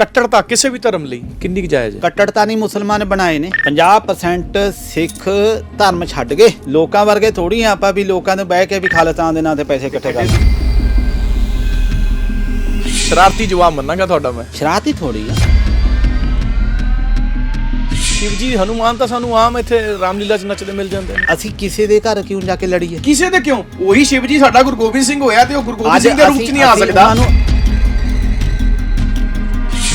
ਕੱਟੜਤਾ ਕਿਸੇ ਵੀ ਧਰਮ ਲਈ ਕਿੰਨੀ ਕੁ ਜਾਇਜ਼ ਹੈ? ਕੱਟੜਤਾ ਨਹੀਂ ਮੁਸਲਮਾਨ ਬਣਾਏ ਨੇ। 50% ਸਿੱਖ ਧਰਮ ਛੱਡ ਗਏ। ਲੋਕਾਂ ਵਰਗੇ ਥੋੜੀ ਆ ਆਪਾਂ ਵੀ ਲੋਕਾਂ ਨੂੰ ਬਹਿ ਕੇ ਵੀ ਖਾਲਸਤਾਨ ਦੇ ਨਾਂ ਤੇ ਪੈਸੇ ਇਕੱਠੇ ਕਰ ਸ਼ਰਾਰਤੀ ਜਵਾਬ ਮੰਨਾਂਗਾ ਤੁਹਾਡਾ ਮੈਂ। ਸ਼ਰਾਰਤੀ ਥੋੜੀ ਆ। ਸ਼ਿਵ ਜੀ ਹਨੂਮਾਨ ਤਾਂ ਸਾਨੂੰ ਆਮ ਇੱਥੇ ਰਾਮਲੀਲਾ 'ਚ ਨੱਚਦੇ ਮਿਲ ਜਾਂਦੇ ਨੇ। ਅਸੀਂ ਕਿਸੇ ਦੇ ਘਰ ਕਿਉਂ ਜਾ ਕੇ ਲੜੀਏ? ਕਿਸੇ ਦੇ ਕਿਉਂ? ਉਹੀ ਸ਼ਿਵ ਜੀ ਸਾਡਾ ਗੁਰੂ ਗੋਬਿੰਦ ਸਿੰਘ ਹੋਇਆ ਤੇ ਉਹ ਗੁਰੂ ਗੋਬਿੰਦ ਸਿੰਘ ਦੇ ਰੂਪ 'ਚ ਨਹੀਂ ਆ ਸਕਦਾ।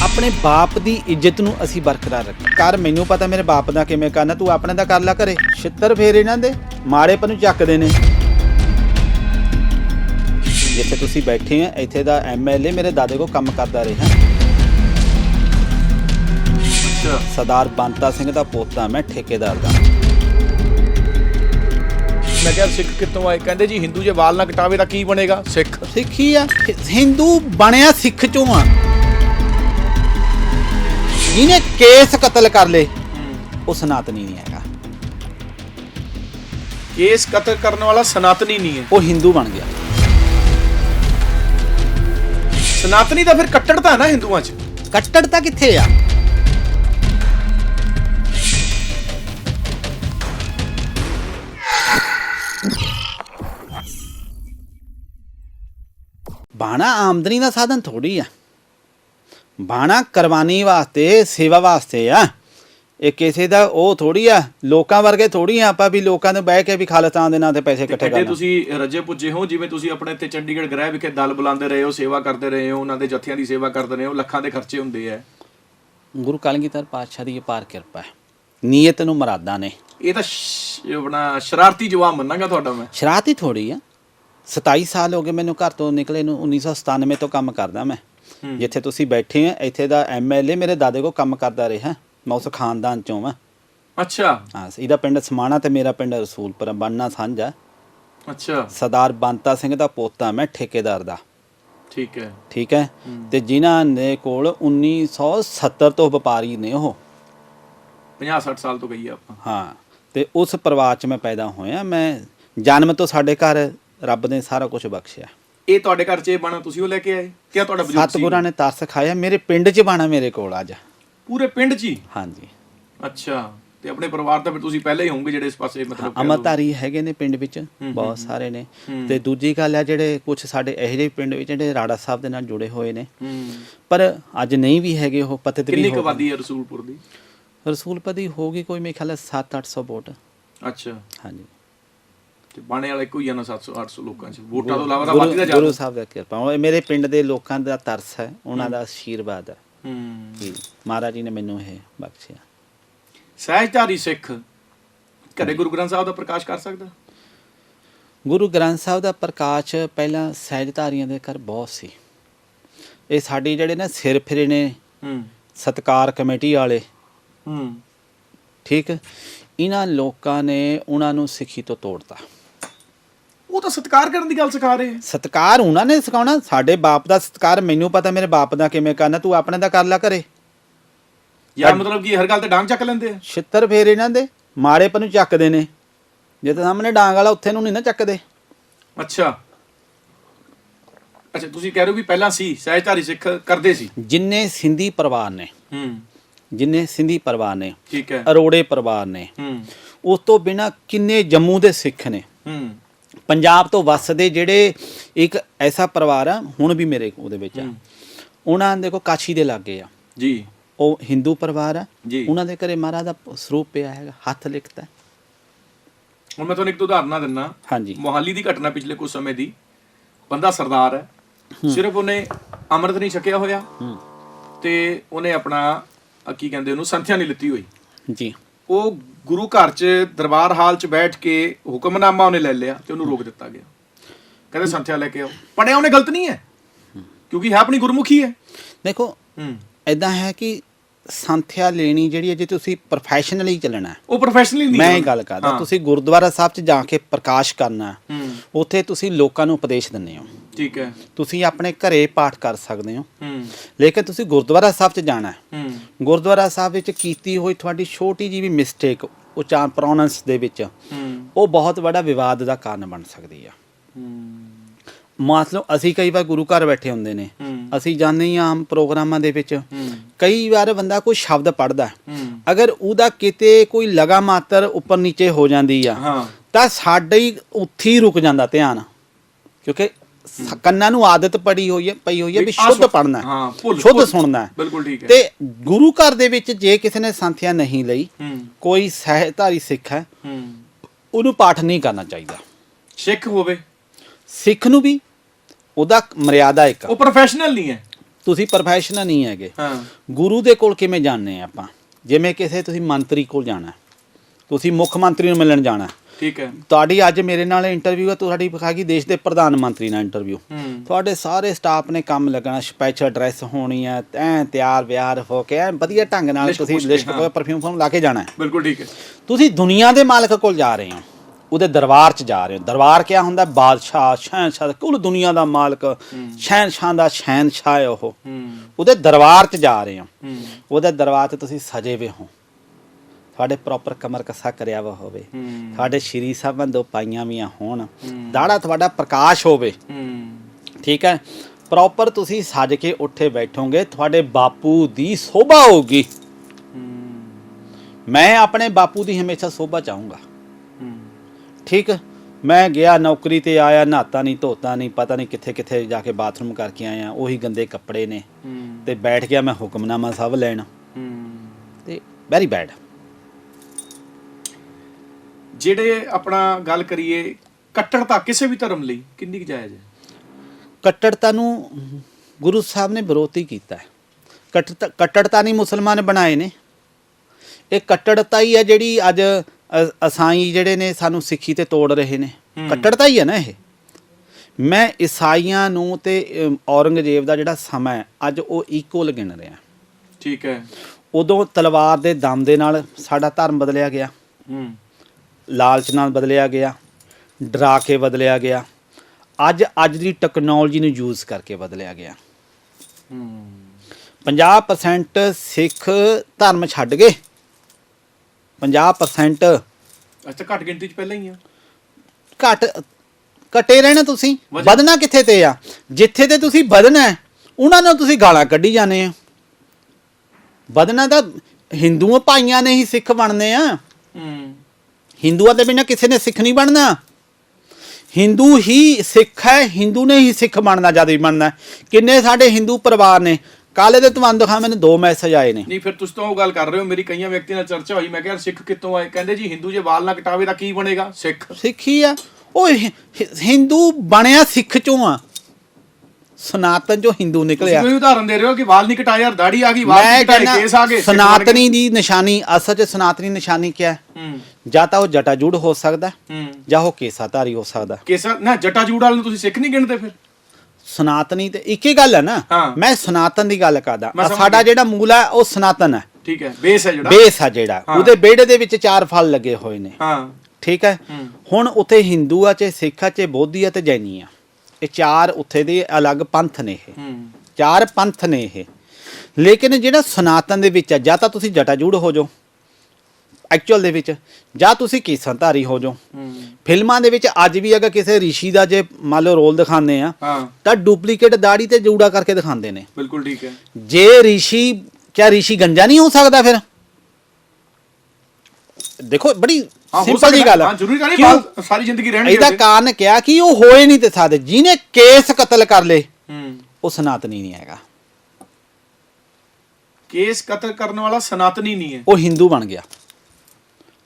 ਆਪਣੇ ਬਾਪ ਦੀ ਇੱਜ਼ਤ ਨੂੰ ਅਸੀਂ ਬਰਕਰਾਰ ਰੱਖ ਕਰ ਮੈਨੂੰ ਪਤਾ ਮੇਰੇ ਬਾਪ ਦਾ ਕਿਵੇਂ ਕਰਨਾ ਤੂੰ ਆਪਣੇ ਦਾ ਕਰ ਲੈ ਘਰੇ। ਛਿੱਤਰ ਫੇਰ ਇਹਨਾਂ ਦੇ ਮਾੜੇ ਪਨ ਨੂੰ ਚੱਕਦੇ ਨੇ। ਜਿੱਥੇ ਤੁਸੀਂ ਬੈਠੇ ਆ ਇੱਥੇ ਦਾ ਐਮਐਲਏ ਮੇਰੇ ਦਾਦੇ ਕੋ ਕੰਮ ਕਰਦਾ ਰਿਹਾ। ਅੱਛਾ। ਸਰਦਾਰ ਬੰਤਾ ਸਿੰਘ ਦਾ ਪੋਤਾ ਮੈਂ ਠੇਕੇਦਾਰ ਦਾ। ਮੈਂ ਕਿਹਾ ਸਿੱਖ ਕਿੱਥੋਂ ਆਏ? ਕਹਿੰਦੇ ਜੀ ਹਿੰਦੂ ਜੇ ਵਾਲ ਨਾ ਕਟਾਵੇ ਤਾਂ ਕੀ ਬਣੇਗਾ ਸਿੱਖ? ਸਿੱਖੀ ਆ। ਹਿੰਦੂ ਬਣਿਆ ਸਿੱਖ ਚੋਂ ਆ। ਜਿਹਨੇ ਕੇਸ ਕਤਲ ਕਰ ਲੇ ਉਹ ਸਨਾਤਨੀ ਨਹੀਂ ਹੈਗਾ। ਕੇਸ ਕਤਲ ਕਰਨ ਵਾਲਾ ਸਨਾਤਨੀ ਨਹੀਂ ਹੈ। ਉਹ ਹਿੰਦੂ ਬਣ ਗਿਆ। ਸਨਾਤਨੀ ਤਾਂ ਫਿਰ ਕੱਟੜਤਾ ਹੈ ਨਾ ਹਿੰਦੂਆਂ 'ਚ। ਕੱਟੜਤਾ ਕਿੱਥੇ ਆ? ਬਾਣਾ ਆਮਦਨੀ ਦਾ ਸਾਧਨ ਥੋੜੀ ਆ। ਬਾਣਾ ਕੁਰਬਾਨੀ ਵਾਸਤੇ ਸੇਵਾ ਵਾਸਤੇ ਆ। ਇਹ ਕਿਸੇ ਦਾ ਉਹ ਥੋੜੀ ਆ ਲੋਕਾਂ ਵਰਗੇ ਥੋੜੀ ਆ ਆਪਾਂ ਵੀ ਲੋਕਾਂ ਨੂੰ ਬਹਿ ਕੇ ਵੀ ਖਾਲਸਤਾਨ ਦੇ ਨਾਂ ਤੇ ਪੈਸੇ ਇਕੱਠੇ ਕਰਨਾ। ਤੁਸੀਂ ਰੱਜੇ ਪੁੱਜੇ ਹੋ? ਜਿਵੇਂ ਤੁਸੀਂ ਆਪਣੇ ਇੱਥੇ ਚੰਡੀਗੜ੍ਹ ਗ੍ਰਹਿ ਵਿਖੇ ਦਲ ਬੁਲਾਉਂਦੇ ਰਹੇ ਹੋ ਸੇਵਾ ਕਰਦੇ ਰਹੇ ਹੋ ਉਹਨਾਂ ਦੇ ਜਥਿਆਂ ਦੀ ਸੇਵਾ ਕਰਦੇ ਰਹੇ ਹੋ ਲੱਖਾਂ ਦੇ ਖਰਚੇ ਹੁੰਦੇ ਆ। ਗੁਰੂ ਕਲਗੀਧਰ ਪਾਤਸ਼ਾਹ ਦੀ ਅਪਾਰ ਕਿਰਪਾ ਹੈ। ਨੀਅਤ ਨੂੰ ਮਰਾਦਾਂ ਨੇ। ਇਹ ਤਾਂ ਆਪਣਾ ਸ਼ਰਾਰਤੀ ਜਵਾਬ ਮੰਨਾਂਗਾ ਤੁਹਾਡਾ ਮੈਂ। ਸ਼ਰਾਰਤ ਥੋੜੀ ਆ। 27 ਸਾਲ ਹੋ ਗਏ ਮੈਨੂੰ ਘਰ ਤੋਂ ਨਿਕਲੇ ਨੂੰ 1997 ਤੋਂ ਕੰਮ ਕਰਦਾ ਮੈਂ। ਜਿੱਥੇ ਤੁਸੀਂ ਬੈਠੇ ਆ ਇੱਥੇ ਦਾ ਐਮਐਲਏ ਮੇਰੇ ਦਾਦੇ ਕੋ ਕੰਮ ਕਰਦਾ ਰਿਹਾ। ਮੈਂ ਉਸ ਖਾਨਦਾਨ ਚੋਂ ਆ। ਅੱਛਾ। ਹਾਂ ਇਹਦਾ ਪਿੰਡ ਸਮਾਣਾ ਤੇ ਮੇਰਾ ਪਿੰਡ ਰਸੂਲਪੁਰ ਬੰਨਾ ਸਾਂਝਾ ਅੱਛਾ। ਸਰਦਾਰ ਬੰਤਾ ਸਿੰਘ ਦਾ ਪੋਤਾ ਮੈਂ ਠੇਕੇਦਾਰ ਦਾ। ਠੀਕ ਹੈ। ਠੀਕ ਹੈ? ਤੇ ਜਿਨ੍ਹਾਂ ਦੇ ਕੋਲ 1970 ਤੋਂ ਵਪਾਰੀ ਨੇ ਉਹ। 50 60 ਸਾਲ ਤੋਂ ਗਈ ਆਪਾਂ। ਹਾਂ ਤੇ ਉਸ ਪਰਿਵਾਰ ਚ ਮੈਂ ਪੈਦਾ ਹੋਇਆ। ਮੈਂ ਜਨਮ ਤੋਂ ਸਾਡੇ ਘਰ ਰੱਬ ਨੇ ਸਾਰਾ ਕੁਝ ਬਖਸ਼ਿਆ। ਇਹ ਤੁਹਾਡੇ ਘਰ 'ਚ ਇਹ ਬਾਣਾ ਤੁਸੀਂ ਉਹ ਲੈ ਕੇ ਆਏ? ਕਿਆ ਤੁਹਾਡਾ ਬਜ਼ੁਰਗ ਸੀ? ਸਤਿਗੁਰਾਂ ਨੇ ਤਰਸ ਖਾਇਆ। ਮੇਰੇ ਪਿੰਡ 'ਚ ਬਾਣਾ ਮੇਰੇ ਕੋਲ ਅੱਜ। ਪੂਰੇ ਪਿੰਡ 'ਚ ਹੀ? ਹਾਂਜੀ। ਅੱਛਾ। ਤੇ ਆਪਣੇ ਪਰਿਵਾਰ ਦਾ ਫਿਰ ਤੁਸੀਂ ਪਹਿਲੇ ਹੀ ਹੋਵੋਗੇ ਜਿਹੜੇ ਇਸ ਪਾਸੇ ਮਤਲਬ ਕਹਿ ਲਓ। ਅਮਰਤਾਰੀ ਹੈਗੇ ਨੇ ਪਿੰਡ ਵਿੱਚ ਬਹੁਤ ਸਾਰੇ ਨੇ। ਤੇ ਦੂਜੀ ਗੱਲ ਹੈ ਜਿਹੜੇ ਕੁਝ ਸਾਡੇ ਇਹੋ ਜਿਹੇ ਪਿੰਡ ਵਿੱਚ ਜਿਹੜੇ ਰਾੜਾ ਸਾਹਿਬ ਦੇ ਨਾਲ ਜੁੜੇ ਹੋਏ ਨੇ। ਹੂੰ। ਪਰ ਅੱਜ ਨਹੀਂ ਵੀ ਹੈਗੇ ਉਹ ਪਤਿਤ ਵੀ ਕਿੰਨੀ ਹੋ ਆਬਾਦੀ ਹੈ ਰਸੂਲਪੁਰ ਦੀ? ਰਸੂਲਪਤੀ ਹੋਗੀ ਕੋਈ ਮੇਰੇ ਖਿਆਲ 7-800 ਵੋਟ। ਅੱਛਾ। ਹਾਂਜੀ। ਤੇ ਬਾਣੇ ਵਾਲਾ ਆ ਨਾ 700 800 ਲੋਕਾਂ 'ਚ। ਵੋਟਾਂ ਤੋਂ ਇਲਾਵਾ ਤਾਂ ਆਬਾਦੀ ਦਾ ਗੁਰੂ ਗੁਰੂ ਸਾਹਿਬ ਦਾ ਕਿਰਪਾ। ਉਹ ਮੇਰੇ ਪਿੰਡ ਦੇ ਲੋਕਾਂ ਦਾ ਤਰਸ ਹੈ ਉਹਨਾਂ ਦਾ ਆਸ਼ੀਰਵਾਦ ਹੈ। ਹੂੰ। ਜੀ ਮਹਾਰਾਜ ਜੀ ਨੇ ਮੈਨੂੰ ਇਹ ਬਖਸ਼ਿਆ। ਸਹਿਜਧਾਰੀ ਸਿੱਖ ਘਰੇ ਗੁਰੂ ਗ੍ਰੰਥ ਸਾਹਿਬ ਦਾ ਪ੍ਰਕਾਸ਼ ਕਰ ਸਕਦਾ? ਗੁਰੂ ਗ੍ਰੰਥ ਸਾਹਿਬ ਦਾ ਪ੍ਰਕਾਸ਼ ਪਹਿਲਾਂ ਸਹਿਜਧਾਰੀਆਂ ਦੇ ਘਰ ਬਹੁਤ ਸੀ। ਇਹ ਸਾਡੇ ਜਿਹੜੇ ਨਾ ਸਿਰ ਫਿਰੇ ਨੇ ਹੂੰ। ਸਤਕਾਰ ਕਮੇਟੀ ਵਾਲੇ। ਹੂੰ। ਠੀਕ? ਇਹਨਾਂ ਲੋਕਾਂ ਨੇ ਉਹਨਾਂ ਨੂੰ ਸਿੱਖੀ ਤੋਂ ਤੋੜਤਾ। ਉਹ ਤਾਂ ਸਤਿਕਾਰ ਕਰਨ ਦੀ ਗੱਲ ਸਿਖਾ ਰਹੇ ਆ। ਸਤਕਾਰ ਉਹਨਾਂ ਨੇ ਸਿਖਾਉਣਾ ਸਾਡੇ ਬਾਪ ਦਾ ਸਤਕਾਰ ਮੈਨੂੰ ਪਤਾ ਮੇਰੇ ਬਾਪ ਦਾ ਕਿਵੇਂ ਕਰਨਾ ਤੂੰ ਆਪਣੇ ਦਾ ਕਰ ਲੈ ਘਰੇ। ਯਾਰ ਮਤਲਬ ਕਿ ਹਰ ਗੱਲ ਤੇ ਡਾਂਗ ਚੱਕ ਲੈਂਦੇ ਆ? ਛਿੱਤਰ ਫੇਰ ਇਹਨਾਂ ਦੇ ਮਾੜੇ ਪਨ ਨੂੰ ਚੱਕਦੇ ਨੇ। ਜੇ ਤਾਂ ਸਾਹਮਣੇ ਡਾਂਗ ਵਾਲਾ ਉੱਥੇ ਨੂੰ ਨਹੀਂ ਨਾ ਚੱਕਦੇ। ਅੱਛਾ। ਅੱਛਾ ਤੁਸੀਂ ਕਹਿ ਰਹੇ ਹੋ ਵੀ ਪਹਿਲਾਂ ਸੀ ਸਹਿਜਧਾਰੀ ਸਿੱਖ ਕਰਦੇ ਸੀ। ਜਿੰਨੇ ਸਿੰਧੀ ਪਰਿਵਾਰ ਨੇ ਹੂੰ। ਜਿੰਨੇ ਸਿੰਧੀ ਪਰਿਵਾਰ ਨੇ ਠੀਕ ਹੈ। ਅਰੋੜੇ ਪਰਿਵਾਰ ਨੇ ਹੂੰ। ਉਸ ਤੋਂ ਬਿਨਾ ਕਿੰਨੇ ਜੰਮੂ ਦੇ ਸਿੱਖ ਨੇ। ਹੂੰ। ਪੰਜਾਬ ਤੋਂ ਵਸਦੇ ਜਿਹੜੇ ਇੱਕ ਐਸਾ ਪਰਿਵਾਰ ਆ ਹੁਣ ਵੀ ਮੇਰੇ ਉਹਦੇ ਵਿੱਚ ਆ। ਉਹਨਾਂ ਦੇ ਕੋ ਕਾਸ਼ੀ ਦੇ ਲਾਗੇ ਆ। ਜੀ। ਉਹ ਹਿੰਦੂ ਪਰਿਵਾਰ ਆ। ਉਹਨਾਂ ਦੇ ਘਰੇ ਮਹਾਰਾਜ ਦਾ ਸਰੂਪ ਪਿਆ ਹੈਗਾ ਹੱਥ ਲਿਖਤਾ ਹੁਣ ਮੈਂ ਤੁਹਾਨੂੰ ਇੱਕ ਉਦਾਹਰਨ ਦਿੰਨਾ। ਹਾਂਜੀ। ਮੋਹਾਲੀ ਦੀ ਘਟਨਾ ਪਿਛਲੇ ਕੁਝ ਸਮੇਂ ਦੀ। ਬੰਦਾ ਸਰਦਾਰ ਹੈ। ਸਿਰਫ ਉਹਨੇ ਅੰਮ੍ਰਿਤ ਨਹੀਂ ਛਕਿਆ ਹੋਇਆ। ਤੇ ਉਹਨੇ ਆਪਣਾ ਕੀ ਕਹਿੰਦੇ ਉਹਨੂੰ ਸੰਥਿਆ ਨਹੀਂ ਲਿੱਤੀ ਹੋਈ। ਜੀ। ਉਹ ਗੁਰੂ ਘਰ 'ਚ ਦਰਬਾਰ ਹਾਲ 'ਚ ਬੈਠ ਕੇ ਹੁਕਮਨਾਮਾ ਉਹਨੇ ਲੈ ਲਿਆ ਤੇ ਉਹਨੂੰ ਰੋਕ ਦਿੱਤਾ ਗਿਆ। ਕਹਿੰਦੇ ਸੰਥਿਆ ਲੈ ਕੇ ਆਓ। ਪੜਿਆ ਉਹਨੇ ਗਲਤ ਨਹੀਂ ਹੈ? ਕਿਉਂਕਿ ਹੈ ਆਪਣੀ ਗੁਰਮੁਖੀ ਹੈ। ਦੇਖੋ ਐਦਾਂ ਹੈ ਕਿ ਸੰਥਿਆ ਲੈਣੀ ਜਿਹੜੀ ਹੈ ਜੇ ਤੁਸੀਂ ਪ੍ਰੋਫੈਸ਼ਨਲੀ ਚੱਲਣਾ ਉਹ ਪ੍ਰੋਫੈਸ਼ਨਲੀ ਨਹੀਂ ਮੈਂ ਇਹ ਗੱਲ ਕਰਦਾ। ਤੁਸੀਂ ਗੁਰਦੁਆਰਾ ਸਾਹਿਬ 'ਚ ਜਾ ਕੇ ਪ੍ਰਕਾਸ਼ ਕਰਨਾ ਉੱਥੇ ਤੁਸੀਂ ਲੋਕਾਂ ਨੂੰ ਉਪਦੇਸ਼ ਦਿੰਦੇ ਹੋ। ਠੀਕ ਹੈ। ਤੁਸੀਂ ਆਪਣੇ ਘਰੇ ਪਾਠ ਕਰ ਸਕਦੇ ਹੋ। ਹੂੰ। ਲੇਕਿਨ ਤੁਸੀਂ ਗੁਰਦੁਆਰਾ ਸਾਹਿਬ 'ਚ ਜਾਣਾ ਹੈ। ਹੂੰ। ਗੁਰਦੁਆਰਾ ਸਾਹਿਬ ਵਿੱਚ ਕੀਤੀ ਹੋਈ ਤੁਹਾਡੀ ਛੋਟੀ ਜਿਹੀ ਵੀ ਮਿਸਟੇਕ ਉਚਾਰ ਪ੍ਰੋਨੰਸ ਦੇ ਵਿੱਚ ਹੂੰ। ਉਹ ਬਹੁਤ ਵੱਡਾ ਵਿਵਾਦ ਦਾ ਕਾਰਨ ਬਣ ਸਕਦੀ ਆ। ਹੂੰ। ਲਓ ਅਸੀਂ ਕਈ ਵਾਰ ਗੁਰੂ ਘਰ ਬੈਠੇ ਹੁੰਦੇ ਨੇ। ਹੂੰ। ਅਸੀਂ ਜਾਂਦੇ ਹਾਂ ਆਮ ਪ੍ਰੋਗਰਾਮਾਂ ਦੇ ਵਿੱਚ। ਕਈ ਵਾਰ ਬੰਦਾ ਕੋਈ ਸ਼ਬਦ ਪੜਦਾ ਹੂੰ। ਅਗਰ ਉਹਦਾ ਕਿਤੇ ਕੋਈ ਲਗਾ ਮਾਤਰ ਉੱਪਰ ਨੀਚੇ ਹੋ ਜਾਂਦੀ ਆ ਹਾਂ। ਤਾਂ ਸਾਡਾ ਹੀ ਉੱਥੇ ਹੀ ਰੁਕ ਜਾਂਦਾ ਧਿਆਨ। ਕਿਉਂਕਿ ਕੰਨਾਂ ਨੂੰ ਆਦਤ ਪੜੀ ਹੋਈ ਹੈ ਪਈ ਹੋਈ ਹੈ ਵੀ ਸ਼ੁੱਧ ਪੜਨਾ ਹੈ ਸ਼ੁੱਧ। ਸੁਣਨਾ ਹੈ। ਬਿਲਕੁਲ ਠੀਕ ਹੈ। ਤੇ ਗੁਰੂ ਘਰ ਦੇ ਵਿੱਚ ਜੇ ਕਿਸੇ ਨੇ ਸੰਥਿਆ ਨਹੀਂ ਲਈ ਕੋਈ ਸਹਿਧਾਰੀ ਸਿੱਖ ਹੈ ਉਹਨੂੰ ਪਾਠ ਨਹੀਂ ਕਰਨਾ ਚਾਹੀਦਾ। ਸਿੱਖ ਹੋਵੇ। ਸਿੱਖ ਨੂੰ ਵੀ ਉਹਦਾ ਮਰਿਆਦਾ ਇੱਕ। ਉਹ ਪ੍ਰੋਫੈਸ਼ਨਲ ਨਹੀਂ ਹੈ। ਤੁਸੀਂ ਪ੍ਰੋਫੈਸ਼ਨਲ ਨਹੀਂ ਹੈਗੇ। ਹਾਂ। ਗੁਰੂ ਦੇ ਕੋਲ ਕਿਵੇਂ ਜਾਣਦੇ ਆ ਆਪਾਂ? ਜਿਵੇਂ ਕਿਸੇ ਤੁਸੀਂ ਮੰਤਰੀ ਕੋਲ ਜਾਣਾ ਤੁਸੀਂ ਮੁੱਖ ਮੰਤਰੀ ਨੂੰ ਮਿਲਣ ਜਾਣਾ। ਠੀਕ ਹੈ। ਤੁਹਾਡੀ ਅੱਜ ਮੇਰੇ ਨਾਲ ਇੰਟਰਵਿਊ ਹੈ ਤੁਹਾਡੀ ਹੈਗੀ ਦੇਸ਼ ਦੇ ਪ੍ਰਧਾਨ ਮੰਤਰੀ ਨਾਲ ਇੰਟਰਵਿਊ ਤੁਹਾਡੇ ਸਾਰੇ ਸਟਾਫ ਨੇ ਕੰਮ ਲੱਗਣਾ ਸਪੈਸ਼ਲ ਡਰੈਸ ਹੋਣੀ ਹੈ ਐ ਤਿਆਰ ਵਿਆਰ ਹੋ ਕੇ ਐ ਵਧੀਆ ਢੰਗ ਨਾਲ ਤੁਸੀਂ ਲਿਸ਼ਕ। ਪਰਫਿਊਮ ਫਰਮ ਲਾ ਕੇ ਜਾਣਾ ਹੈ। ਬਿਲਕੁਲ ਠੀਕ ਹੈ। ਤੁਸੀਂ ਦੁਨੀਆ ਦੇ ਮਾਲਕ ਕੋਲ ਜਾ ਰਹੇ ਹੋ ਉਹਦੇ ਦਰਬਾਰ 'ਚ ਜਾ ਰਹੇ ਹੋ। ਦਰਬਾਰ ਕਿਆ ਹੁੰਦਾ? ਬਾਦਸ਼ਾਹ ਸ਼ਹਿਨਸ਼ਾਹ ਕੁੱਲ ਦੁਨੀਆ ਦਾ ਮਾਲਕ ਸ਼ਹਿਨਸ਼ਾਹ ਦਾ ਸ਼ਹਿਨਸ਼ਾਹ ਹੈ ਉਹ। ਉਹਦੇ ਦਰਬਾਰ 'ਚ ਜਾ ਰਹੇ ਹੋ। ਉਹਦੇ ਦਰਬਾਰ 'ਤੇ ਤੁਸੀਂ ਸਜੇ ਵੇ ਹੋ। ਤੁਹਾਡੇ ਪ੍ਰੋਪਰ ਕਮਰ ਕੱਸਾ ਕਰਿਆ ਵਾ ਹੋਵੇ। ਤੁਹਾਡੇ ਸ਼੍ਰੀ ਸਾਹਿਬਾਂ ਦੋ ਪਾਈਆਂ ਵੀਆਂ ਹੋਣ। ਦਾੜਾ ਤੁਹਾਡਾ ਪ੍ਰਕਾਸ਼ ਹੋਵੇ। ਠੀਕ ਹੈ? ਪ੍ਰੋਪਰ ਤੁਸੀਂ ਸੱਜ ਕੇ ਉੱਠੇ ਬੈਠੋਗੇ ਤੁਹਾਡੇ ਬਾਪੂ ਦੀ ਸੋਭਾ ਹੋਊਗੀ। ਮੈਂ ਆਪਣੇ ਬਾਪੂ ਦੀ ਹਮੇਸ਼ਾ ਸੋਭਾ ਚਾਹੂੰਗਾ। ਠੀਕ? ਮੈਂ ਗਿਆ ਨੌਕਰੀ ਤੇ ਆਇਆ ਨਹਾਤਾ ਨਹੀਂ ਧੋਤਾ ਨਹੀਂ ਪਤਾ ਨਹੀਂ ਕਿੱਥੇ ਕਿੱਥੇ ਜਾ ਕੇ ਬਾਥਰੂਮ ਕਰਕੇ ਆਇਆ ਉਹੀ ਗੰਦੇ ਕੱਪੜੇ ਨੇ। ਤੇ ਬੈਠ ਗਿਆ ਮੈਂ ਹੁਕਮਨਾਮਾ ਸਭ ਲੈਣ। ਤੇ ਵੈਰੀ ਬੈਡ ਜਿਹੜੇ ਆਪਣਾ ਗੱਲ ਕਰੀਏ ਕੱਟੜਤਾ ਕਿਸੇ ਵੀ ਧਰਮ ਲਈ ਕਿੰਨੀ ਕੁ ਜਾਇਜ਼ ਹੈ? ਕੱਟੜਤਾ ਨੂੰ ਗੁਰੂ ਸਾਹਿਬ ਨੇ ਵਿਰੋਧੀ ਕੀਤਾ ਹੈ। ਕੱਟੜਤਾ ਕੱਟੜਤਾ ਨਹੀਂ ਮੁਸਲਮਾਨ ਬਣਾਏ ਨੇ। ਇਹ ਕੱਟੜਤਾ ਹੀ ਹੈ ਜਿਹੜੀ ਅੱਜ ਅਸਾਈ ਜਿਹੜੇ ਨੇ ਸਾਨੂੰ ਸਿੱਖੀ ਤੇ ਤੋੜ ਰਹੇ ਨੇ। ਕੱਟੜਤਾ ਹੀ ਹੈ ਨਾ ਇਹ। ਮੈਂ ਈਸਾਈਆਂ ਨੂੰ ਤੇ ਔਰੰਗਜ਼ੇਬ ਦਾ ਜਿਹੜਾ ਸਮਾਂ ਹੈ ਅੱਜ ਉਹ ਇਕੁਅਲ ਗਿਣ ਰਿਹਾ। ਠੀਕ ਹੈ। ਉਦੋਂ ਤਲਵਾਰ ਦੇ ਦਮ ਦੇ ਨਾਲ ਸਾਡਾ ਧਰਮ ਬਦਲਿਆ ਗਿਆ। ਹੂੰ। ਲਾਲਚ ਨਾਲ ਬਦਲਿਆ ਗਿਆ ਡਰਾ ਕੇ ਬਦਲਿਆ ਗਿਆ। ਅੱਜ ਅੱਜ ਦੀ ਟੈਕਨੋਲੋਜੀ ਨੂੰ ਯੂਜ਼ ਕਰਕੇ ਬਦਲਿਆ ਗਿਆ। ਹੂੰ। 50% ਸਿੱਖ ਧਰਮ ਛੱਡ ਗਏ। 50% ਅੱਛਾ ਘੱਟ ਗਿਣਤੀ ਚ ਪਹਿਲਾਂ ਹੀ ਆ। ਘਟ ਘਟੇ ਰਹਿਣਾ ਤੁਸੀਂ। ਵਧਣਾ ਕਿੱਥੇ ਤੇ ਆ? ਜਿੱਥੇ ਤੇ ਤੁਸੀਂ ਵਧਣਾ ਹੈ, ਉਹਨਾਂ ਨੂੰ ਤੁਸੀਂ ਗਾਲਾਂ ਕੱਢੀ ਜਾਂਦੇ ਆ। ਵਧਣਾ ਤਾਂ ਹਿੰਦੂਆਂ ਭਾਈਆਂ ਨੇ ਹੀ ਸਿੱਖ ਬਣਨੇ ਆ। ਹੂੰ। ਹਿੰਦੂਆਂ ਦੇ ਬਿਨਾਂ ਕਿਸੇ ਨੇ ਸਿੱਖ ਨਹੀਂ ਬਣਨਾ। ਹਿੰਦੂ ਹੀ ਸਿੱਖ ਹੈ ਹਿੰਦੂ ਨੇ ਹੀ ਸਿੱਖ ਬਣਨਾ ਜਦ ਵੀ ਬਣਨਾ। ਕਿੰਨੇ ਸਾਡੇ ਹਿੰਦੂ ਪਰਿਵਾਰ ਨੇ। ਕਾਲੇ ਦੇ ਤੁਹਾਨੂੰ ਦਿਖਾ ਮੈਨੂੰ ਦੋ ਮੈਸੇਜ ਆਏ ਨੇ। ਨਹੀਂ ਫਿਰ ਤੁਸੀਂ ਤਾਂ ਉਹ ਗੱਲ ਕਰ ਰਹੇ ਹੋ ਮੇਰੀ ਕਈਆਂ ਵਿਅਕਤੀਆਂ ਨਾਲ ਚਰਚਾ ਹੋਈ ਮੈਂ ਕਿਹਾ ਸਿੱਖ ਕਿੱਥੋਂ ਆਏ? ਕਹਿੰਦੇ ਜੀ ਹਿੰਦੂ ਜੇ ਵਾਲ ਨਾ ਕਟਾਵੇ ਤਾਂ ਕੀ ਬਣੇਗਾ? ਸਿੱਖ। ਸਿੱਖ ਹੀ ਆ। ਉਹ ਹਿੰਦੂ ਬਣਿਆ ਸਿੱਖ ਚੋਂ ਆ। ਸਨਾਤਨ ਜੋ ਹਿੰਦੂ ਤੁਸੀਂ ਨਿਕਲਿਆ। ਕੋਈ ਉਦਾਹਰਨ ਦੇ ਰਹੇ ਹੋ ਕਿ ਵਾਲ ਨਹੀਂ ਕਟਾਏ ਯਾਰ ਦਾੜੀ ਆ ਗਈ ਵਾਲ ਨਹੀਂ ਕਟਾਏ ਕੇਸ ਆ ਗਏ। ਸਨਾਤਨੀ ਦੀ ਨਿਸ਼ਾਨੀ ਅਸਲ ਚ ਸਨਾਤਨੀ ਨਿਸ਼ਾਨੀ ਕੀ ਹੈ? ਹੂੰ। ਜਾਂ ਤਾਂ ਉਹ ਜਟਾਜੂੜ ਹੋ ਸਕਦਾ ਹੂੰ ਜਾਂ ਉਹ ਕੇਸਾਧਾਰੀ ਹੋ ਸਕਦਾ ਕੇਸਾ ਨਾ ਜੱਟਾ ਜੂੜ ਵਾਲ ਨੂੰ ਤੁਸੀਂ ਸਿੱਖ ਨਹੀਂ ਗਿਣਦੇ ਫਿਰ? ਸਨਾਤਨੀ ਤੇ ਇੱਕ ਹੀ ਗੱਲ ਹੈ ਨਾ ਹਾਂ। ਮੈਂ ਸਨਾਤਨ ਦੀ ਗੱਲ ਕਰਦਾ। ਸਾਡਾ। ਜਿਹੜਾ ਮੂਲ ਹੈ ਉਹ ਸਨਾਤਨ ਹੈ। ਠੀਕ ਹੈ ਬੇਸ ਹੈ ਜਿਹੜਾ। ਬੇਸ ਆ ਜਿਹੜਾ। ਹਾਂ। ਉਹਦੇ ਵਿਹੜੇ ਦੇ ਵਿੱਚ ਚਾਰ ਫਲ ਲੱਗੇ ਹੋਏ ਨੇ। ਹਾਂ। ਠੀਕ ਹੈ? ਹੂੰ। ਹੁਣ ਉੱਥੇ ਹਿੰਦੂ ਆ ਚ ਸਿੱਖ ਆ ਚ ਬੋਧੀ ਆ ਤੇ ਜੈਨੀ ਆ। ਇਹ ਚਾਰ ਉੱਥੇ ਦੇ ਅਲੱਗ ਪੰਥ ਨੇ ਇਹ। ਹੂੰ। ਚਾਰ ਪੰਥ ਨੇ ਇਹ। ਲੇਕਿਨ ਜਿਹੜਾ ਸਨਾਤਨ ਦੇ ਵਿੱਚ ਆ ਜਾਂ ਤਾਂ ਤੁਸੀਂ ਜਟਾਜੂੜ ਹੋ ਜਾਓ ਐਕਚੁਅਲ ਦੇ ਵਿੱਚ ਜਾਂ ਤੁਸੀਂ ਕੀਸਨਧਾਰੀ ਹੋ ਜਾਓ। ਹੂੰ। ਫਿਲਮਾਂ ਦੇ ਵਿੱਚ ਅੱਜ ਵੀ ਅਗਰ ਕਿਸੇ ਰਿਸ਼ੀ ਦਾ ਜੇ ਮੰਨ ਲਓ ਰੋਲ ਦਿਖਾਉਂਦੇ ਆ ਹਾਂ। ਤਾਂ ਡੁਪਲੀਕੇਟ ਦਾੜੀ ਤੇ ਜੂੜਾ ਕਰਕੇ ਦਿਖਾਉਂਦੇ ਨੇ। ਬਿਲਕੁਲ ਠੀਕ ਹੈ। ਜੇ ਰਿਸ਼ੀ ਕਿਆ ਰਿਸ਼ੀ ਗੰਜਾ ਨਹੀਂ ਹੋ ਸਕਦਾ ਫਿਰ? ਦੇਖੋ ਬੜੀ ਹਾਂ ਹੋ ਸਿੰਪਲ ਜੀ ਸਕਦਾ। ਗੱਲ ਹਾਂ ਜ਼ਰੂਰੀ ਗੱਲ ਕਿਉਂ? ਨਹੀਂ ਸਾਰੀ ਜ਼ਿੰਦਗੀ ਰਹਿਣਗੇ ਇਹਦਾ ਉਹਦੇ। ਕਾਰਨ ਕਿਹਾ ਕਿ ਉਹ ਹੋਏ ਨਹੀਂ ਤੇ ਸਕਦੇ ਜਿਹਨੇ ਕੇਸ ਕਤਲ ਕਰ ਲੇ ਹੂੰ। ਉਹ ਸਨਾਤਨੀ ਨਹੀਂ ਹੈਗਾ। ਕੇਸ ਕਤਲ ਕਰਨ ਵਾਲਾ ਸਨਾਤਨੀ ਨਹੀਂ ਹੈ। ਉਹ ਹਿੰਦੂ ਬਣ ਗਿਆ।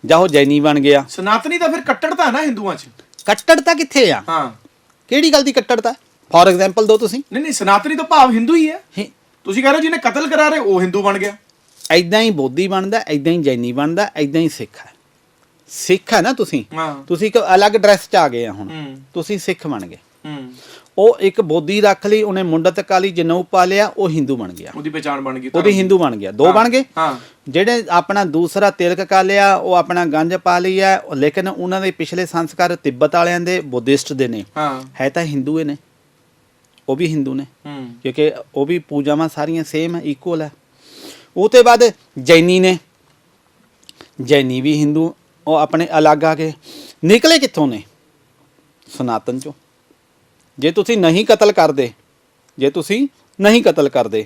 ਜਾਂ ਉਹ ਜੈਨੀ ਬਣ ਗਿਆ। ਸਨਾਤਨੀ ਤਾਂ ਫਿਰ ਕੱਟੜਤਾ ਹੈ ਨਾ ਹਿੰਦੂਆਂ 'ਚ। ਕੱਟੜਤਾ ਕਿੱਥੇ ਆ? ਹਾਂ। ਕਿਹੜੀ ਗੱਲ ਦੀ ਕੱਟੜਤਾ ਫੋਰ ਐਗਜ਼ਾਮਪਲ ਦੋ ਤੁਸੀਂ। ਨਹੀਂ ਨਹੀਂ ਸਨਾਤਨੀ ਤੋਂ ਭਾਵ ਹਿੰਦੂ ਹੀ ਹੈ। ਹੀ- ਤੁਸੀਂ ਕਹਿ ਰਹੇ ਹੋ ਜਿਹਨੇ ਕਤਲ ਕਰਾ ਰਹੇ ਉਹ ਹਿੰਦੂ ਬਣ ਗਿਆ। ਐਦਾਂ ਹੀ ਬੋਧੀ ਬਣਦਾ ਐਦਾਂ ਹੀ ਜੈਨੀ ਬਣਦਾ ਐਦਾਂ ਹੀ ਸਿੱਖ ਹੈ। ਸਿੱਖ ਹੈ ਨਾ ਤੁਸੀਂ? ਤੁਸੀਂ ਇੱਕ ਅਲੱਗ ਡਰੈਸ 'ਚ ਆ ਗਏ ਆ ਹੁਣ। ਤੁਸੀਂ ਸਿੱਖ ਬਣ ਗਏ। ਉਹ ਇੱਕ ਬੋਧੀ ਰੱਖ ਲਈ ਉਹਨੇ ਮੁੰਡਤ ਕਾਲੀ ਜਨੇਊ ਪਾ ਲਿਆ ਉਹ ਹਿੰਦੂ ਬਣ ਗਿਆ। ਉਹਦੀ ਪਛਾਣ ਬਣ ਗਈ ਉਹਦੀ ਹਿੰਦੂ ਬਣ ਗਿਆ। ਦੋ ਬਣ ਗਏ? ਹਾਂ। ਜਿਹੜੇ ਆਪਣਾ ਦੂਸਰਾ ਤਿਲਕ ਕਰ ਲਿਆ ਉਹ ਆਪਣਾ ਗੰਜ ਪਾ ਲਿਆ ਲੇਕਿਨ ਉਹਨਾਂ ਦੇ ਪਿਛਲੇ ਸੰਸਕਾਰ ਤਿੱਬਤ ਵਾਲਿਆਂ ਦੇ ਬੁੱਧਿਸਟ ਦੇ ਨੇ। ਹਾਂ। ਹੈ ਤਾਂ ਹਿੰਦੂ ਨੇ। ਉਹ ਵੀ ਹਿੰਦੂ ਨੇ। ਕਿਉਂਕਿ ਉਹ ਵੀ ਪੂਜਾਵਾਂ ਸਾਰੀਆਂ ਸੇਮ ਹੈ ਇਕੁਅਲ ਹੈ। ਉਹ ਤੋਂ ਬਾਅਦ ਜੈਨੀ ਨੇ, ਜੈਨੀ ਵੀ ਹਿੰਦੂ, ਉਹ ਆਪਣੇ ਅਲੱਗ ਆ ਕੇ ਨਿਕਲੇ ਕਿੱਥੋਂ ਨੇ? ਸਨਾਤਨ ਚੋਂ। ਜੇ ਤੁਸੀਂ ਨਹੀਂ ਕਤਲ ਕਰਦੇ, ਜੇ ਤੁਸੀਂ ਨਹੀਂ ਕਤਲ ਕਰਦੇ,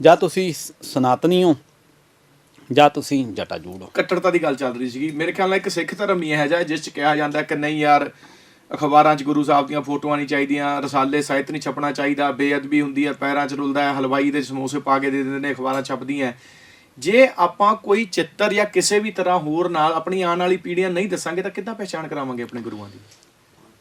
ਜਾਂ ਤੁਸੀਂ ਸਨਾਤਨੀ ਹੋ, ਜਾਂ ਤੁਸੀਂ ਜਟਾਜੂੜ ਹੋ। ਕੱਟੜਤਾ ਦੀ ਗੱਲ ਚੱਲ ਰਹੀ ਸੀਗੀ। ਮੇਰੇ ਖਿਆਲ ਨਾਲ ਇੱਕ ਸਿੱਖ ਧਰਮ ਹੀ ਹੈ ਜਿਹਾ ਜਿਸ ਚ ਕਿਹਾ ਜਾਂਦਾ ਕਿ ਨਹੀਂ ਯਾਰ ਅਖਬਾਰਾਂ 'ਚ ਗੁਰੂ ਸਾਹਿਬ ਦੀਆਂ ਫੋਟੋਆਂ ਨਹੀਂ ਚਾਹੀਦੀਆਂ ਰਸਾਲੇ ਸਾਹਿਤ ਨਹੀਂ ਛਪਣਾ ਚਾਹੀਦਾ ਬੇਅਦਬੀ ਹੁੰਦੀ ਹੈ ਪੈਰਾਂ 'ਚ ਰੁਲਦਾ ਹੈ ਹਲਵਾਈ ਦੇ ਸਮੋਸੇ ਪਾ ਕੇ ਦੇ ਦਿੰਦੇ ਨੇ ਅਖਬਾਰਾਂ ਛਪਦੀਆਂ ਜੇ ਆਪਾਂ ਕੋਈ ਚਿੱਤਰ ਜਾਂ ਕਿਸੇ ਵੀ ਤਰ੍ਹਾਂ ਹੋਰ ਨਾਲ ਆਪਣੀ ਆਉਣ ਵਾਲੀ ਪੀੜ੍ਹੀਆਂ ਨਹੀਂ ਦੱਸਾਂਗੇ ਤਾਂ ਕਿੱਦਾਂ ਪਹਿਚਾਣ ਕਰਾਵਾਂਗੇ ਆਪਣੇ ਗੁਰੂਆਂ ਦੀ?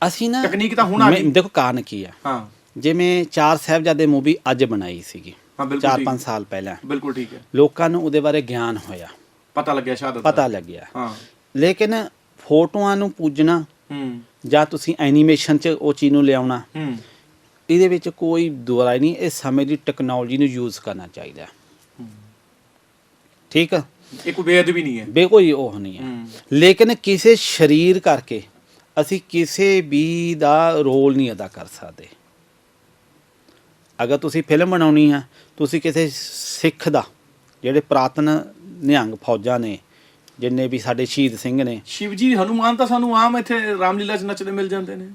ਅਸੀਂ ਨਾ ਤਕਨੀਕ ਤਾਂ ਹੁਣ ਆ ਮੈਂ- ਗਈ। ਦੇਖੋ ਕਾਰਨ ਕੀ ਆ ਹਾਂ। ਜਿਵੇਂ ਚਾਰ ਸਾਹਿਬਜ਼ਾਦੇ ਮੂਵੀ ਅੱਜ ਬਣਾਈ ਸੀਗੀ ਹਾਂ ਬਿਲਕੁਲ 4-5 ਠੀਕ। ਸਾਲ ਪਹਿਲਾਂ। ਬਿਲਕੁਲ ਠੀਕ ਹੈ। ਲੋਕਾਂ ਨੂੰ ਉਹਦੇ ਬਾਰੇ ਗਿਆਨ ਹੋਇਆ। ਪਤਾ ਲੱਗਿਆ ਸ਼ਹਾਦਤ ਦਾ। ਪਤਾ ਲੱਗਿਆ। ਹਾਂ। ਲੇਕਿਨ ਫੋਟੋਆਂ ਨੂੰ ਪੂਜਣਾ ਹੂੰ। ਜਾਂ ਤੁਸੀਂ ਐਨੀਮੇਸ਼ਨ 'ਚ ਉਹ ਚੀਜ਼ ਨੂੰ ਲਿਆਉਣਾ। ਹੂੰ। ਇਹਦੇ ਵਿੱਚ ਕੋਈ ਦੁਰਾਈ ਨਹੀਂ ਇਹ ਸਮੇਂ ਦੀ ਟੈਕਨੋਲੋਜੀ ਨੂੰ ਯੂਜ਼ ਕਰਨਾ ਚਾਹੀਦਾ। ਠੀਕ ਆ? ਇਹ ਕੋਈ ਬੇਅਦਬੀ ਨਹੀਂ ਹੈ। ਬੇ ਕੋਈ ਉਹ ਨਹੀਂ ਹੈ। ਹੂੰ। ਲੇਕਿਨ ਕਿਸੇ ਸ਼ਰੀਰ ਕਰਕੇ ਅਸੀਂ ਕਿਸੇ ਵੀ ਦਾ ਰੋਲ ਨਹੀਂ ਅਦਾ ਕਰ ਸਕਦੇ। ਅਗਰ ਤੁਸੀਂ ਫਿਲਮ ਬਣਾਉਣੀ ਆ ਤੁਸੀਂ ਕਿਸੇ ਸਿੱਖ ਦਾ ਜਿਹੜੇ ਪ੍ਰਾਤਨ ਨਿਹੰਗ ਫੌਜਾਂ ਨੇ ਜਿੰਨੇ ਵੀ ਸਾਡੇ ਸ਼ਹੀਦ ਸਿੰਘ ਨੇ। ਸ਼ਿਵ ਜੀ ਹਨੂਮਾਨ ਤਾਂ ਸਾਨੂੰ ਆਮ ਇੱਥੇ ਰਾਮਲੀਲਾ 'ਚ ਨੱਚਦੇ ਮਿਲ ਜਾਂਦੇ ਨੇ।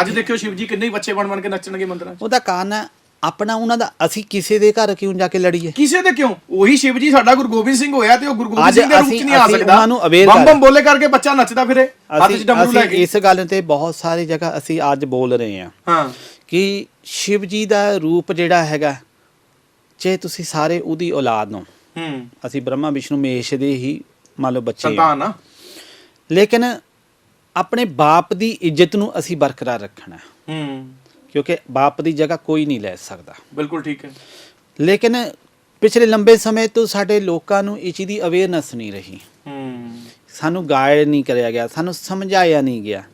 ਅੱਜ ਦੇਖਿਓ ਸ਼ਿਵ ਜੀ ਕਿੰਨੇ ਬੱਚੇ ਬਣ ਬਣ ਕੇ ਨੱਚਣਗੇ ਮੰਦਰਾਂ 'ਚ। ਉਹਦਾ ਕਾਰਨ ਹੈ ਆਪਣਾ ਉਹਨਾਂ ਦਾ ਅਸੀਂ ਕਿਸੇ ਦੇ ਘਰ ਕਿਉਂ ਜਾ ਕੇ ਲੜੀਏ? ਕਿਸੇ ਦੇ ਕਿਉਂ? ਉਹੀ ਸ਼ਿਵ ਜੀ ਸਾਡਾ ਗੁਰੂ ਗੋਬਿੰਦ ਸਿੰਘ ਹੋਇਆ ਤੇ ਉਹ ਗੁਰੂ ਗੋਬਿੰਦ ਅੱਜ ਸਿੰਘ ਦੇ ਰੂਪ 'ਚ ਅਸੀਂ- ਨਹੀਂ ਆ ਅਸੀਂ ਸਕਦਾ। ਉਹਨਾਂ ਨੂੰ aware ਬੰਮ ਕਰ- ਬੰਮ ਬੋਲੇ ਕਰਕੇ ਬੱਚਾ ਨੱਚਦਾ ਫਿਰੇ ਹੱਥ 'ਚ ਅਸੀਂ ਡਮਰੂ ਲੈ ਅਸੀਂ ਕੇ। ਇਸ ਗੱਲ ਤੇ ਬਹੁਤ ਸਾਰੀ ਜਗ੍ਹਾ ਅਸੀਂ ਅੱਜ ਬੋਲ ਰਹੇ ਹਾਂ ਹਾਂ। ਕਿ ਸ਼ਿਵ ਜੀ ਦਾ ਰੂਪ ਜਿਹੜਾ ਹੈਗਾ ਜੇ ਤੁਸੀਂ ਸਾਰੇ ਉਹਦੀ ਔਲਾਦ ਨੂੰ ਹੂੰ। ਅਸੀਂ ਬ੍ਰਹਮਾ ਵਿਸ਼ਨੂੰ ਮਹੇਸ਼ ਦੇ ਹੀ ਮੰਨ ਲਓ ਬੱਚੇ। ਸੰਤਾਨ ਆ। ਲੇਕਿਨ ਆਪਣੇ ਬਾਪ ਦੀ ਇੱਜ਼ਤ ਨੂੰ ਅਸੀਂ ਬਰਕਰਾਰ ਰੱਖਣਾ ਹੈ। ਹੂੰ। ਕਿਉਂਕਿ ਬਾਪ ਦੀ ਜਗ੍ਹਾ ਕੋਈ ਨਹੀਂ ਲੈ ਸਕਦਾ। ਬਿਲਕੁਲ ਠੀਕ ਹੈ। ਲੇਕਿਨ ਪਿਛਲੇ ਲੰਬੇ ਸਮੇਂ ਤੋਂ ਸਾਡੇ ਲੋਕਾਂ ਨੂੰ ਇਹ ਚੀਜ਼ ਦੀ ਅਵੇਅਰਨੈਸ ਨਹੀਂ ਰਹੀ। ਹੂੰ। ਸਾਨੂੰ ਗਾਈਡ ਨਹੀਂ ਕਰਿਆ ਗਿਆ ਸਾਨੂੰ ਸਮਝਾਇਆ ਨਹੀਂ ਗਿਆ।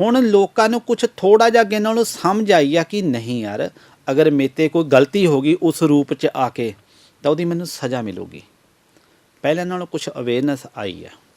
ਹੁਣ ਲੋਕਾਂ ਨੂੰ ਕੁਝ ਥੋੜਾ ਜਿਹਾ ਅੱਗੇ ਨਾਲੋਂ ਸਮਝ ਆਈ ਆ ਕਿ ਨਹੀਂ ਯਾਰ ਅਗਰ ਮੇਤੇ ਕੋਈ ਗਲਤੀ ਹੋ ਗਈ ਉਸ ਰੂਪ 'ਚ ਆ ਕੇ ਤਾਂ ਉਹਦੀ ਮੈਨੂੰ ਸਜ਼ਾ ਮਿਲੂਗੀ। ਪਹਿਲਾਂ ਨਾਲੋਂ ਕੁਝ ਅਵੇਅਰਨੈਸ ਆਈ ਆ